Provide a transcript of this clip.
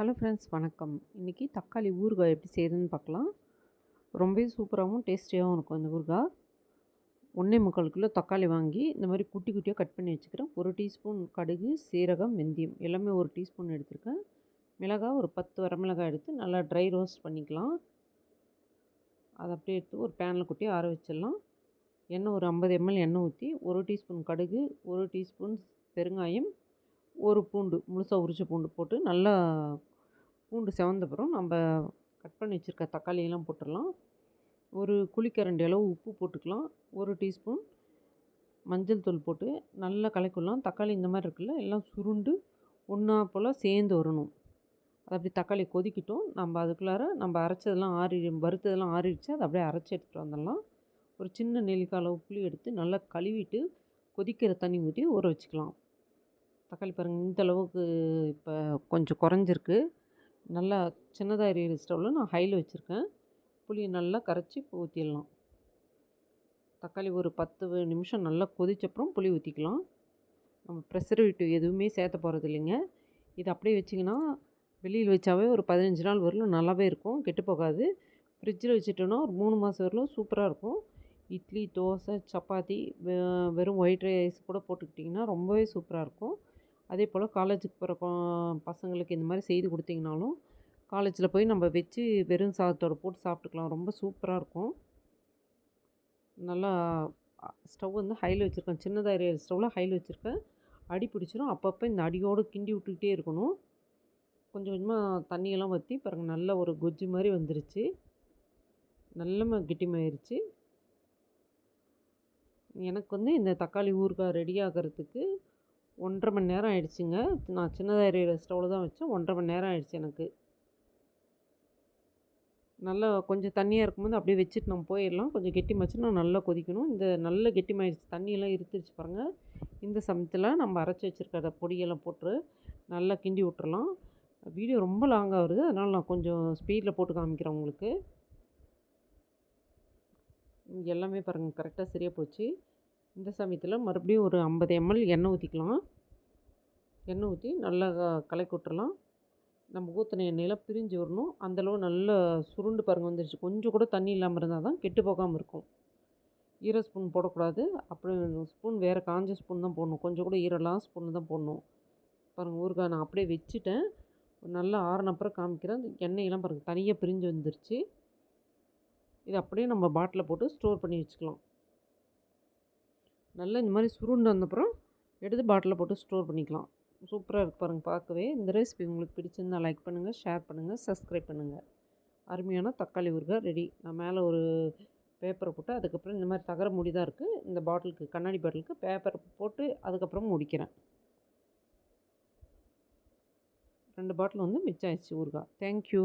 Hello friends வணக்கம். இன்றைக்கி தக்காளி ஊறுகாய் எப்படி செய்யுதுன்னு பார்க்கலாம். ரொம்பவே சூப்பராகவும் டேஸ்டியாகவும் இருக்கும் இந்த ஊறுகாய். ஒன்றே முக்கால் கிலோ தக்காளி வாங்கி இந்த மாதிரி குட்டி குட்டியாக கட் பண்ணி வச்சுக்கிறேன். ஒரு டீஸ்பூன் கடுகு சீரகம் வெந்தயம் எல்லாமே ஒரு டீஸ்பூன் எடுத்திருக்கேன். மிளகாய் ஒரு பத்து வரமிளகாய் எடுத்து நல்லா ட்ரை ரோஸ்ட் பண்ணிக்கலாம். அதை அப்படியே எடுத்து ஒரு பேனில் கொட்டி ஆற வச்சிடலாம். எண்ணெய் ஒரு ஐம்பது எம்எல் எண்ணெய் ஊற்றி ஒரு டீஸ்பூன் கடுகு ஒரு டீஸ்பூன் பெருங்காயம் ஒரு பூண்டு முழுசாக உரிச்ச பூண்டு போட்டு நல்லா பூண்டு செவந்தப்புறம் நம்ம கட் பண்ணி வச்சுருக்க தக்காளியெல்லாம் போட்டுடலாம். ஒரு குழிக்கரண்டி அளவு உப்பு போட்டுக்கலாம். ஒரு டீஸ்பூன் மஞ்சள் தூள் போட்டு நல்லா கலக்கிடலாம். தக்காளி இந்த மாதிரி இருக்குல்ல எல்லாம் சுருண்டு ஒன்றா போல் சேர்ந்து வரணும். அது அப்படி தக்காளி கொதிக்கட்டும். நம்ம அதுக்குள்ளார நம்ம அரைச்சதெல்லாம் ஆறி வறுத்ததெல்லாம் ஆறிடுச்சு. அதை அப்படியே அரைச்சி எடுத்துகிட்டு வந்துடலாம். ஒரு சின்ன நெல்லிக்காய் அளவு புளி எடுத்து நல்லா கழுவிட்டு கொதிக்கிற தண்ணி ஊற்றி ஊற வச்சுக்கலாம். தக்காளி பாருங்கள் இந்த அளவுக்கு இப்போ கொஞ்சம் குறைஞ்சிருக்கு. நல்லா சின்னதாக எரியிற ஸ்டவ்வில் நான் ஹையில் வச்சுருக்கேன். புளியை நல்லா கரைச்சி ஊற்றிடலாம் தக்காளி ஒரு பத்து நிமிஷம் நல்லா கொதிச்சப்புறம் புளி ஊற்றிக்கலாம் நம்ம ப்ரெசர்வேட்டிவ் எதுவுமே சேர்த்த போகிறது இல்லைங்க. இது அப்படியே வச்சிங்கன்னா வெளியில் வச்சாவே ஒரு பதினஞ்சு நாள் வரலும் நல்லாவே இருக்கும். கெட்டு போகாது. ஃப்ரிட்ஜில் வச்சுட்டோன்னா ஒரு மூணு மாதம் வரலும் சூப்பராக இருக்கும். இட்லி தோசை சப்பாத்தி வெறும் ஒயிட் ரைஸ் கூட போட்டுக்கிட்டிங்கன்னா ரொம்பவே சூப்பராக இருக்கும். அதே போல் காலேஜுக்கு போகிற பசங்களுக்கு இந்த மாதிரி செய்து கொடுத்தீங்கனாலும் காலேஜில் போய் நம்ம வச்சு வெறும் சாதத்தோடு போட்டு சாப்பிட்டுக்கலாம். ரொம்ப சூப்பராக இருக்கும். நல்லா ஸ்டவ் வந்து ஹையில் வச்சுருக்கேன். சின்னதாக ஸ்டவ்வில் ஹையில் வச்சுருக்கேன். அடி பிடிச்சிரும். அப்பப்போ இந்த அடியோடு கிண்டி விட்டுக்கிட்டே இருக்கணும். கொஞ்சம் கொஞ்சமாக தண்ணியெல்லாம் வற்றி பாருங்கள் நல்ல ஒரு கொஜ்ஜு மாதிரி வந்துருச்சு. நல்ல கெட்டிமாயிருச்சு. எனக்கு வந்து இந்த தக்காளி ஊறுகாய் ரெடி ஆகிறதுக்கு ஒன்றரை மணி நேரம் ஆயிடுச்சுங்க. நான் சின்னதாக எரியிற ஸ்டவ்வில் தான் வச்சேன். ஒன்றரை மணி நேரம் ஆயிடுச்சு எனக்கு. நல்லா கொஞ்சம் தண்ணியாக இருக்கும்போது அப்படியே வச்சுட்டு நம்ம போயிடலாம். கொஞ்சம் கெட்டிமாச்சுன்னா நல்லா கொதிக்கணும். இந்த நல்ல கெட்டிமாயிடுச்சு தண்ணியெல்லாம் இருத்துருச்சு பாருங்கள் இந்த சமயத்தில் நம்ம அரைச்சி வச்சுருக்கிற பொடியெல்லாம் போட்டு நல்லா கிண்டி விட்டுறலாம். வீடியோ ரொம்ப லாங்காக வருது. அதனால் நான் கொஞ்சம் ஸ்பீடில் போட்டு காமிக்கிறேன் உங்களுக்கு. எல்லாமே பாருங்கள் கரெக்டாக சரியாக போச்சு. இந்த சமயத்தில் மறுபடியும் ஒரு ஐம்பது எம்எல் எண்ணெய் ஊற்றிக்கலாம் எண்ணெய் ஊற்றி நல்லா கலக்கி விட்டுறலாம் நம்ம ஊற்றின எண்ணெயெல்லாம் பிரிஞ்சு வரணும். அந்தளவு நல்லா சுருண்டு பாருங்கள் வந்துருச்சு. கொஞ்சம் கூட தண்ணி இல்லாமல் இருந்தால் தான் கெட்டு போகாமல் இருக்கும். ஈர ஸ்பூன் போடக்கூடாது. அப்புறம் ஸ்பூன் வேறு காஞ்ச ஸ்பூன் தான் போடணும். கொஞ்சம் கூட ஈரலாம் ஸ்பூன் தான் போடணும். பாருங்கள் ஊறுகாய் நான் அப்படியே வச்சுட்டேன். நல்லா ஆறின அப்புறம் காமிக்கிறேன். எண்ணெயெல்லாம் பாருங்கள் தனியாக பிரிஞ்சு வந்துருச்சு. இது அப்படியே நம்ம பாட்டிலில் போட்டு ஸ்டோர் பண்ணி வச்சுக்கலாம். நல்லா இந்த மாதிரி சுருண்டு வந்தப்புறம் எடுத்து பாட்டிலில் போட்டு ஸ்டோர் பண்ணிக்கலாம். சூப்பராக இருக்குது பாருங்கள் பார்க்கவே. இந்த ரெசிபி உங்களுக்கு பிடிச்சிருந்தால் லைக் பண்ணுங்கள் ஷேர் பண்ணுங்கள் சப்ஸ்கிரைப் பண்ணுங்கள் அருமையான தக்காளி ஊறுகாய் ரெடி. நான் மேலே ஒரு பேப்பரை போட்டு அதுக்கப்புறம் இந்த மாதிரி தகர மூடி தான் இருக்குது இந்த பாட்டிலுக்கு கண்ணாடி பாட்டிலுக்கு பேப்பர் போட்டு அதுக்கப்புறம் முடிக்கிறேன். ரெண்டு பாட்டில் வந்து மிச்சம் ஆயிடுச்சு ஊறுகாய். தேங்க்யூ